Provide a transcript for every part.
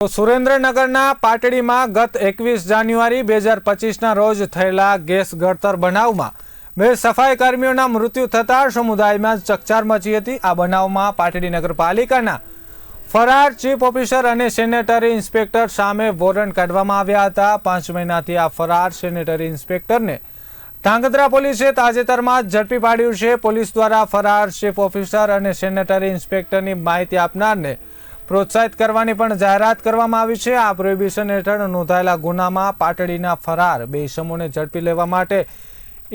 સુરેન્દ્રનગરના પાટડીમાં ગત એકવીસ જાન્યુઆરી બે હજાર પચીસના રોજ થયેલા ગેસ ગળતર બનાવમાં બે સફાઈ કર્મીઓના મૃત્યુ થતાં સમુદાયમાં ચકચાર મચી હતી. આ બનાવમાં પાટડી નગરપાલિકાના ફરાર ચીફ ઓફિસર અને સેનેટરી ઇન્સ્પેક્ટર સામે વોરંટ કાઢવામાં આવ્યા હતા. પાંચ મહિનાથી આ ફરાર સેનેટરી ઇન્સ્પેક્ટરને ધાંગધ્રા પોલીસે તાજેતરમાં જ ઝડપી પાડ્યું છે. પોલીસ દ્વારા ફરાર ચીફ ઓફિસર અને સેનેટરી ઇન્સ્પેક્ટરની માહિતી આપનારને પ્રોત્સાહિત કરવાની પણ જાહેરાત કરવામાં આવી છે. આ પ્રોહિબિશન હેઠળ નોંધાયેલા ગુનામાં પાટડીના ફરાર બે ઇસમોને ઝડપી લેવા માટે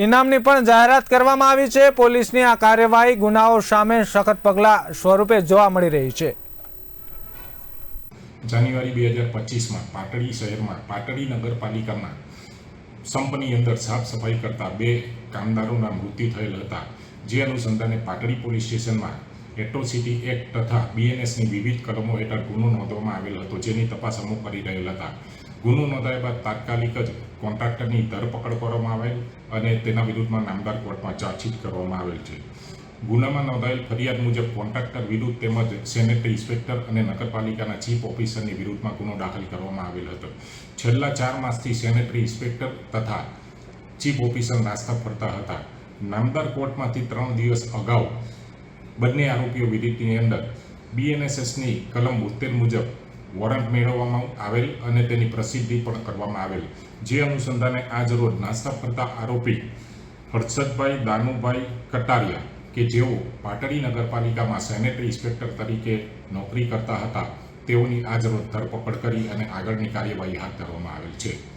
ઇનામની પણ જાહેરાત કરવામાં આવી છે. પોલીસની આ કાર્યવાહી ગુનાઓ સામે સખત પગલાં સ્વરૂપે જોવા મળી રહી છે. જાન્યુઆરી બે હજાર પચીસમાં પાટડી શહેરમાં, પાટડી નગરપાલિકામાં સંપની અંદર સાફ સફાઈ કરતા બે કામદારોના મૃત્યુ થયેલ હતા. જે અનુસંધાને પાટડી પોલીસ સ્ટેશનમાં એટ્રોસિટી એક્ટ તથા બીએનએસની વિવિધ કલમો હેઠળ ગુનો નોંધવામાં આવેલ હતો, જેની તપાસ અમુક કરી રહેલ હતા. ગુનો નોંધાયા બાદ તાત્કાલિક જ કોન્ટ્રાક્ટરની ધરપકડ કરવામાં આવેલ અને તેના વિરુદ્ધમાં નામદાર કોર્ટમાં ચાર્જશીટ કરવામાં આવેલ છે. ગુનામાં નોંધાયેલ ફરિયાદ મુજબ કોન્ટ્રાક્ટર વિરુદ્ધ તેમજ સેનેટરી ઇન્સ્પેક્ટર અને નગરપાલિકાના ચીફ ઓફિસરની વિરુદ્ધમાં ગુનો દાખલ કરવામાં આવેલ હતો. છેલ્લા ચાર માસથી સેનેટરી ઇન્સ્પેક્ટર તથા ચીફ ઓફિસર નાસ્તા ફરતા હતા. નામદાર કોર્ટમાંથી ત્રણ દિવસ અગાઉ બંને આરોપીઓ વિદિતની અંદર બીએનએસએસની કલમ બોતેર મુજબ વોરંટ મેળવવામાં આવેલ અને તેની પ્રસિદ્ધિ પણ કરવામાં આવેલ. જે અનુસંધાને આજ રોજ નાસ્તા ફરતા આરોપી હર્ષદભાઈ, દાનુભાઈ કટારિયા કે જેઓ પાટડી નગરપાલિકામાં સેનેટરી ઇન્સ્પેક્ટર તરીકે નોકરી કરતા હતા, તેઓની આ જરૂર ધરપકડ કરી અને આગળની કાર્યવાહી હાથ ધરવામાં આવેલ છે.